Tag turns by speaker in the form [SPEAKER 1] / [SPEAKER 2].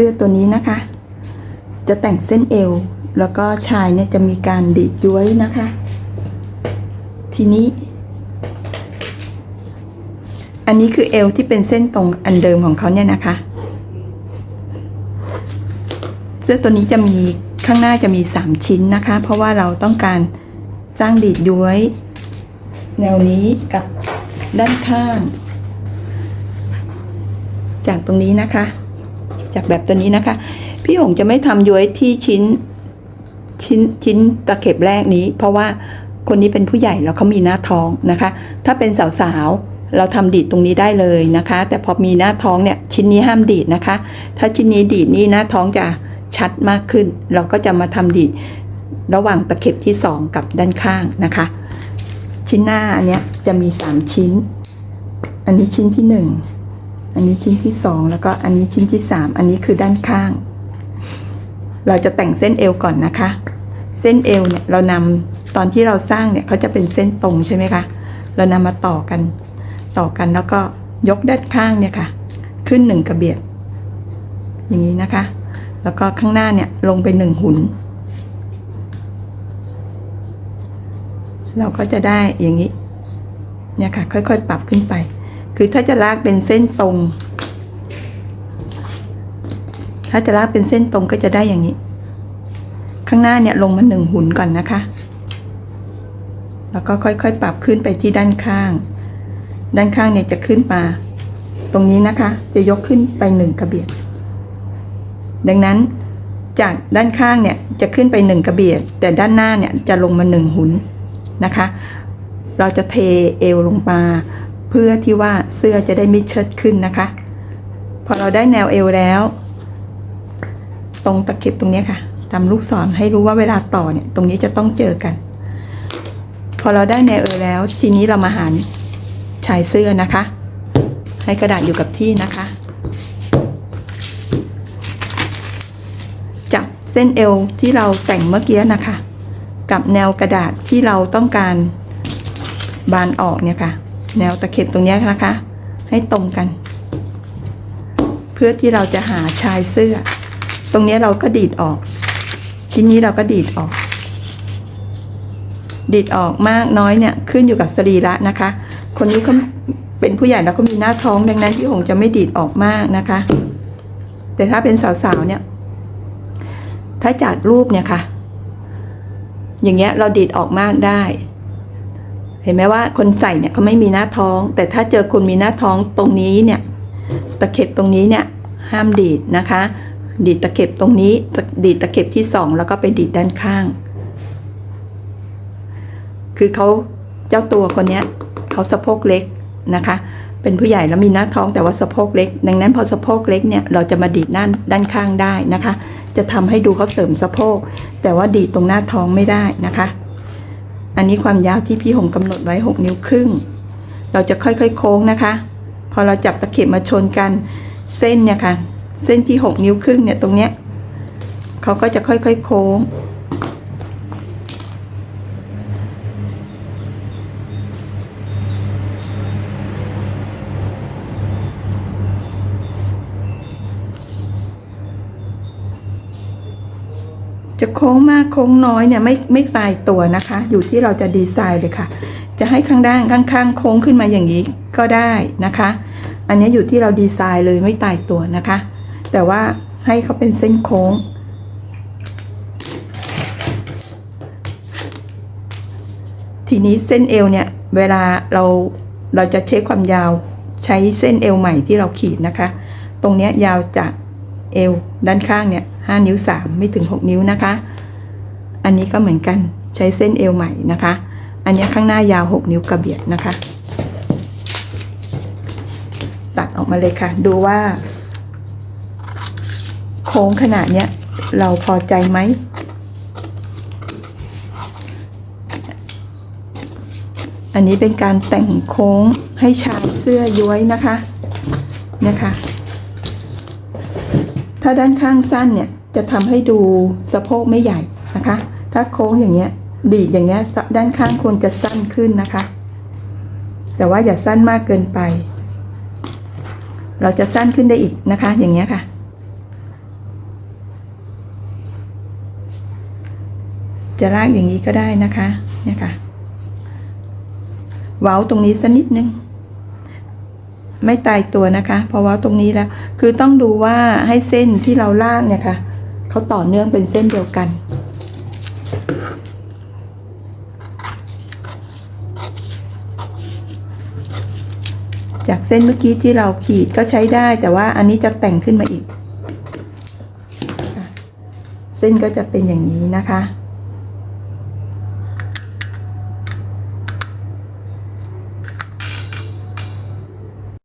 [SPEAKER 1] สื้อตัวนี้นะคะ จะแต่งเส้นเอว แล้วก็ชายเนี่ยจะมีการดีดย้วยนะคะ ทีนี้ อันนี้คือเอวที่เป็นเส้นตรงอันเดิมของเขาเนี่ยนะคะ เสื้อตัวนี้จะมีข้างหน้าจะมี 3 ชิ้นนะคะ เพราะว่าเราต้องการสร้างดีดย้วย แนวนี้กับด้านข้าง จากตรงนี้นะคะ จากแบบตัวนี้นะคะ พี่หงจะไม่ทำย้วยที่ชิ้นชิ้นชิ้นตะเข็บแรกนี้ เพราะว่าคนนี้เป็นผู้ใหญ่แล้วเขามีหน้าท้องนะคะ ถ้าเป็นสาวๆเราทำดีดตรงนี้ได้เลยนะคะ แต่พอมีหน้าท้องเนี่ยชิ้นนี้ห้ามดีดนะคะ ถ้าชิ้นนี้ดีดนี่หน้าท้องจะชัดมากขึ้น เราก็จะมาทำดีดระหว่างตะเข็บที่ 2 กับด้านข้างนะคะ ชิ้นหน้าอันเนี้ยจะมี 3 ชิ้น อันนี้ชิ้นที่ 1 อันนี้ชิ้นที่2แล้วก็อันนี้ชิ้นที่3อันนี้คือด้านข้าง เราจะแต่งเส้นเอวก่อนนะคะ เส้นเอวเนี่ยเรานำตอนที่เราสร้างเนี่ยเขาจะเป็นเส้นตรงใช่ไหมคะเรานำมาต่อกันต่อกันแล้วก็ยกด้านข้างเนี่ยค่ะ ขึ้นหนึ่งกระเบียด อย่างนี้นะคะ แล้วก็ข้างหน้าเนี่ยลงไปหนึ่งหุนเราก็จะได้อย่างนี้เนี่ยค่ะ ค่อยๆ ปรับขึ้นไป คือถ้าจะลากเป็นเส้นตรง ถ้าจะลากเป็นเส้นตรงก็จะได้อย่างนี้ ข้างหน้าเนี่ยลงมาหนึ่งหุนก่อนนะคะ แล้วก็ค่อยๆ ปรับขึ้นไปที่ด้านข้าง ด้านข้างเนี่ยจะขึ้นมา ตรงนี้นะคะ จะยกขึ้นไปหนึ่งกระเบียด ดังนั้นจากด้านข้างเนี่ยจะขึ้นไปหนึ่งกระเบียด แต่ด้านหน้าเนี่ยจะลงมาหนึ่งหุนนะคะ เราจะเทเอวลงมา เพื่อที่ว่าเสื้อจะได้ไม่เชิดขึ้นนะคะ พอเราได้แนวเอวแล้ว ตรงตะเข็บตรงนี้ค่ะทำลูกศรให้รู้ว่าเวลาต่อเนี่ย ตรงนี้จะต้องเจอกัน พอเราได้แนวเอวแล้ว ทีนี้เรามาหารชายเสื้อนะคะ ให้กระดาษอยู่กับที่นะคะ จับเส้นเอวที่เราแต่งเมื่อกี้นะคะ กับแนวกระดาษที่เราต้องการบานออกเนี่ยค่ะ แนวตะเข็บตรงนี้นะคะ ให้ตรงกัน เพื่อที่เราจะหาชายเสื้อ ตรงนี้เราก็ดีดออก ชิ้นนี้เราก็ดีดออก ดีดออกมากน้อยเนี่ยขึ้นอยู่กับสรีระนะคะ คนนี้เขาเป็นผู้ใหญ่แล้วก็มีหน้าท้องดังนั้นพี่หงจะไม่ดีดออกมากนะคะ แต่ถ้าเป็นสาวๆเนี่ย ถ้าจากรูปเนี่ยค่ะ อย่างเงี้ยเราดีดออกมากได้ เห็นไหมว่าคนใส่เนี่ยเขาไม่มีหน้าท้อง แต่ถ้าเจอคนมีหน้าท้องตรงนี้เนี่ยตะเข็บตรงนี้เนี่ยห้ามดีดนะคะ ดีดตะเข็บตรงนี้ดีดตะเข็บที่สองแล้วก็ไปดีดด้านข้าง คือเขาเจ้าตัวคนเนี้ยเขาสะโพกเล็กนะคะ เป็นผู้ใหญ่แล้วมีหน้าท้องแต่ว่าสะโพกเล็ก ดังนั้นพอสะโพกเล็กเนี่ยเราจะมาดีดด้านด้านข้างได้นะคะ จะทำให้ดูเขาเสริมสะโพกแต่ว่าดีดตรงหน้าท้องไม่ได้นะคะ อันนี้ความยาวที่พี่หงกำหนดไว้ 6 นิ้วครึ่ง เราจะค่อยๆโค้งนะคะ พอเราจับตะเข็บมาชนกันเส้นเนี่ยค่ะ เส้นที่ 6 นิ้วครึ่งเนี่ยตรงเนี้ยเขาก็จะค่อยๆโค้ง จะโค้งมากโค้งน้อยเนี่ยไม่ไม่ตายตัวนะคะ อยู่ที่เราจะดีไซน์เลยค่ะ จะให้ข้างด้านข้างๆ โค้งขึ้นมาอย่างนี้ก็ได้นะคะ อันนี้อยู่ที่เราดีไซน์เลยไม่ตายตัวนะคะ แต่ว่าให้เขาเป็นเส้นโค้ง ทีนี้เส้นเอวเนี่ยเวลาเราเราจะเช็คความยาวใช้เส้นเอวใหม่ที่เราขีดนะคะ ตรงนี้ยาวจาก เอวด้านข้างเนี่ยห้านิ้วสามไม่ถึงหกนิ้วนะคะ อันนี้ก็เหมือนกันใช้เส้นเอวใหม่นะคะ อันนี้ข้างหน้ายาวหกนิ้วกระเบียดนะคะ ตัดออกมาเลยค่ะ ดูว่า โค้งขนาดเนี้ยเราพอใจไหมอันนี้เป็นการแต่งโค้งให้ชายเสื้อย้วยนะคะนะคะ ถ้าด้านข้างสั้นเนี่ยจะทำให้ดูสะโพกไม่ใหญ่นะคะ ถ้าโค้งอย่างเงี้ยดีดอย่างเงี้ยด้านข้างควรจะสั้นขึ้นนะคะ แต่ว่าอย่าสั้นมากเกินไป เราจะสั้นขึ้นได้อีกนะคะ อย่างเงี้ยค่ะ จะลากอย่างนี้ก็ได้นะคะเนี่ยค่ะ เว้าตรงนี้สักนิดนึง ไม่ตายตัวนะคะ เพราะว่าตรงนี้แล้ว คือต้องดูว่าให้เส้นที่เราลากเนี่ยค่ะเขาต่อเนื่องเป็นเส้นเดียวกันจากเส้นเมื่อกี้ที่เราขีดก็ใช้ได้แต่ว่าอันนี้จะแต่งขึ้นมาอีก เส้นก็จะเป็นอย่างนี้นะคะ